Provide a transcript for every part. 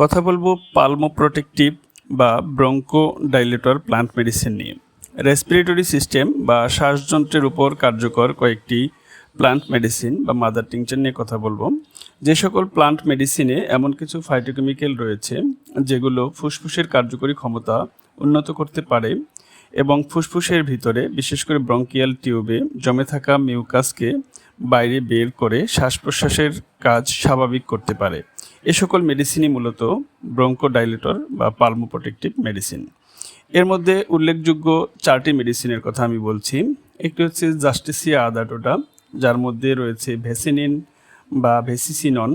কথা বলব pulmo protective বা ব্রঙ্কো ডাইলেটর প্লান্ট মেডিসিন নিয়ে। রেসপিরেটরি সিস্টেম বা শ্বাসযন্ত্রের উপর কার্যকর কয়েকটি প্লান্ট মেডিসিন বা মাদার টিংচার নিয়ে কথা বলব। যে সকল প্লান্ট মেডিসিনে এমন কিছু ফাইটোকেমিক্যাল রয়েছে, যেগুলো ফুসফুসের কার্যকরী ক্ষমতা উন্নত করতে পারে এবং ফুসফুসের ভিতরে বিশেষ করে ব্রঙ্কিয়াল টিউবে জমে থাকা মিউকাসকে বাইরে বের করে শ্বাস প্রশ্বাসের কাজ স্বাভাবিক করতে পারে। এ সকল মেডিসিনই মূলত ব্রঙ্কোডাইলেটর বা পালমোপ্রোটেকটিভ মেডিসিন এর মধ্যে উল্লেখযোগ্য চারটি মেডিসিনের কথা আমি বলছি। একটি হচ্ছে জাস্টিসিয়া আদাটোটা যার মধ্যে রয়েছে ভেসিনিন বা ভেসিসিনন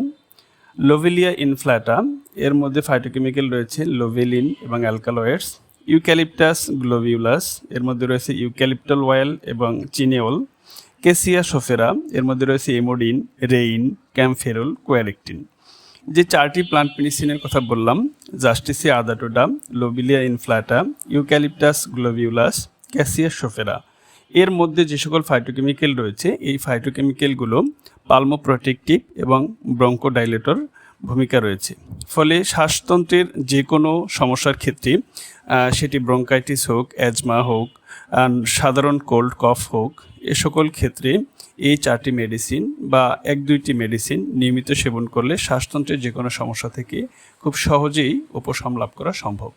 লোভেলিয়া ইনফ্ল্যাটা এর মধ্যে ফাইটোকেমিক্যাল রয়েছে লোভেলিন এবং অ্যালকালয়েডস ইউক্যালিপটাস গ্লোভিউলাস এর মধ্যে রয়েছে ইউক্যালিপটাল অয়েল এবং চিনেওল কেসিয়া সোফেরা, এর মধ্যে রয়েছে এমোডিন, রেইন, ক্যামফেরুল, কোয়ারেক্টিন। যে চারটি প্লান্ট মেডিসিনের কথা বললাম Justicia adhatoda, Lobelia inflata, Eucalyptus, globulus, Cassia sophera. এর মধ্যে যে সকল ফাইটোকেমিক্যাল রয়েছে, এই ফাইটোকেমিক্যালগুলো পালমোপ্রোটেকটিভ এবং ব্রঙ্কোডাইলেটর ভূমিকা রয়েছে। ফলে শ্বাসতন্ত্রের যে কোনো সমস্যার ক্ষেত্রে সেটি ব্রঙ্কাইটিস হোক, অ্যাজমা হোক সাধারণ কোল্ড কফ হোক, এ সকল ক্ষেত্রে এই চারটি মেডিসিন বা এক দুইটি মেডিসিন নিয়মিত সেবন করলে শ্বাসতন্ত্রের যে কোনো সমস্যা থেকে খুব সহজেই উপশম লাভ করা সম্ভব।